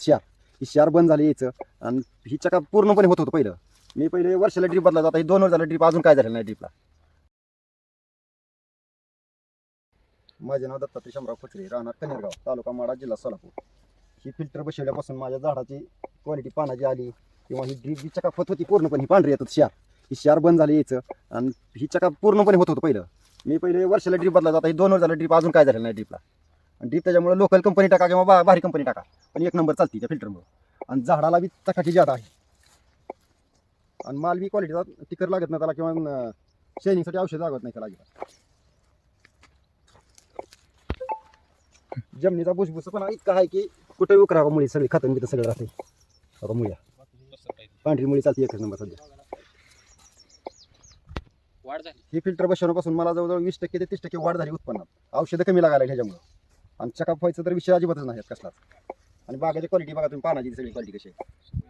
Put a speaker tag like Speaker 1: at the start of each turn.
Speaker 1: शार ही शार बंद झाली यायचं. आणि ही चका पूर्णपणे होत होतं पहिलं. मी पहिले वर्षाला ड्रीप बदला जाता ही दोन वर्ष झालं ड्रीप अजून काय झालं नाही ड्रीपला माझे नाव दत्तात्रय शंभराव फचरे राहणार कनेरगाव तालुका माडा जिल्हा सोलापूर. ही फिल्टर बसवल्यापासून माझ्या झाडाची क्वालिटी पानाची आली किंवा ही ड्रीप जी चका फत होती पूर्णपणे ही पांढरी येतात शार ही शार बंद झाली यायचं आणि ही चका पूर्णपणे होत होतं पहिलं. मी पहिले वर्षाला ड्रीप बदला जाता ही दोन वर्ष झालं ड्रीप अजून काय झालं नाही ड्रीपला ड्रीप त्याच्यामुळे लोकल कंपनी टाका किंवा बा- भारी कंपनी टाका. पण एक नंबर चालते त्या फिल्टरमुळे आणि झाडाला बी चकाकी जादा आहे. आणि माल बी क्वालिटीचा टिकर लागत नाही त्याला किंवा शायनिंगसाठी औषध लागत नाही त्याला. जमिनीचा भुसभुस पण इतका आहे की कुठे उकरा मुळी सगळी खतम बितं सगळं राहते बघा मुळ्या. पांढरी मुळी चालते एकच नंबर सध्या.
Speaker 2: वाढ झाली.
Speaker 1: ही फिल्टर बसवण्यापासून मला जवळजवळ वीस टक्के ते तीस टक्के वाढ झाली उत्पन्नात. औषधं कमी लागायला ह्याच्यामुळं. आणि चकाप व्हायचं तर विषय अजिबातच नाही कसलाच. आणि बागाची क्वालिटी बघा तुम्ही पानाची सगळी क्वालिटी कशी आहे.